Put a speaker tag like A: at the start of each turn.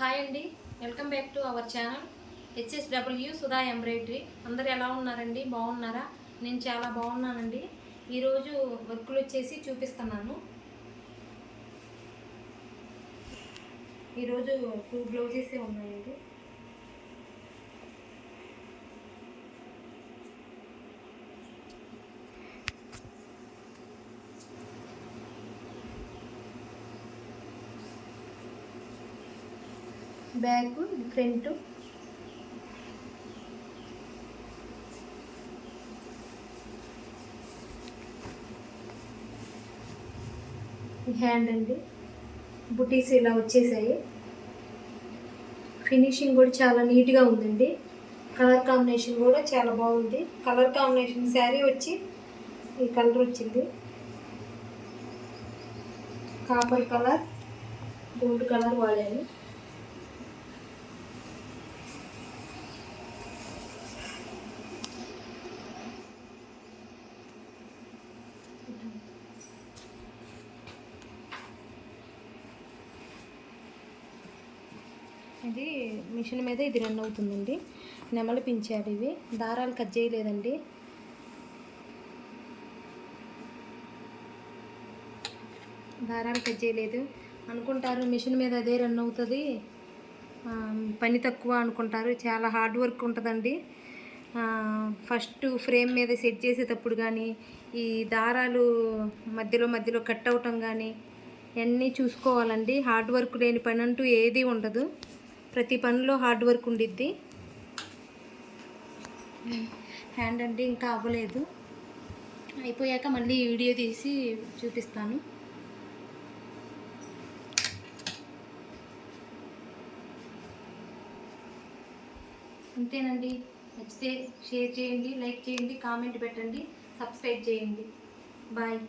A: Hi అండి. Welcome back to our channel. HSW Sudha embroidery. అందరు ఎలా ఉన్నారండి? బాగున్నారా? నేను చాలా బాగున్నానండి. ఈరోజు వర్కులు వచ్చేసి చూపిస్తున్నాను. ఈరోజు టూ బ్లౌజెస్ ఉన్నాయండి. Back front. హ్యాండ్ అండి. బుటీస్ ఇలా వచ్చేసాయి. ఫినిషింగ్ కూడా చాలా నీట్గా ఉందండి. కలర్ కాంబినేషన్ కూడా చాలా బాగుంది. కలర్ కాంబినేషన్ శారీ వచ్చి ఈ కలర్ వచ్చింది. కాపర్ కలర్ గోల్డ్ కలర్ వాడాను. ఇది మిషన్ మీద ఇది రన్ అవుతుందండి. నెమలు పించారు ఇవి. దారాలు కట్ చేయలేదండి. దారాలు కట్ చేయలేదు. అనుకుంటారు మిషన్ మీద అదే రన్ అవుతుంది. పని తక్కువ అనుకుంటారు. చాలా హార్డ్ వర్క్ ఉంటుందండి. ఫస్ట్ ఫ్రేమ్ మీద సెట్ చేసేటప్పుడు కానీ ఈ దారాలు మధ్యలో మధ్యలో కట్ అవటం కానీ అన్నీ చూసుకోవాలండి. హార్డ్ వర్క్ లేని పని అంటూ ఏది ఉండదు. ప్రతి పనిలో హార్డ్ వర్క్ ఉండిద్ది. హ్యాండ్ అంటే ఇంకా అవ్వలేదు. అయిపోయాక మళ్ళీ వీడియో తీసి చూపిస్తాను. అంతేనండి. నచ్చితే షేర్ చేయండి లైక్ చేయండి కామెంట్ పెట్టండి సబ్స్క్రైబ్ చేయండి. బాయ్.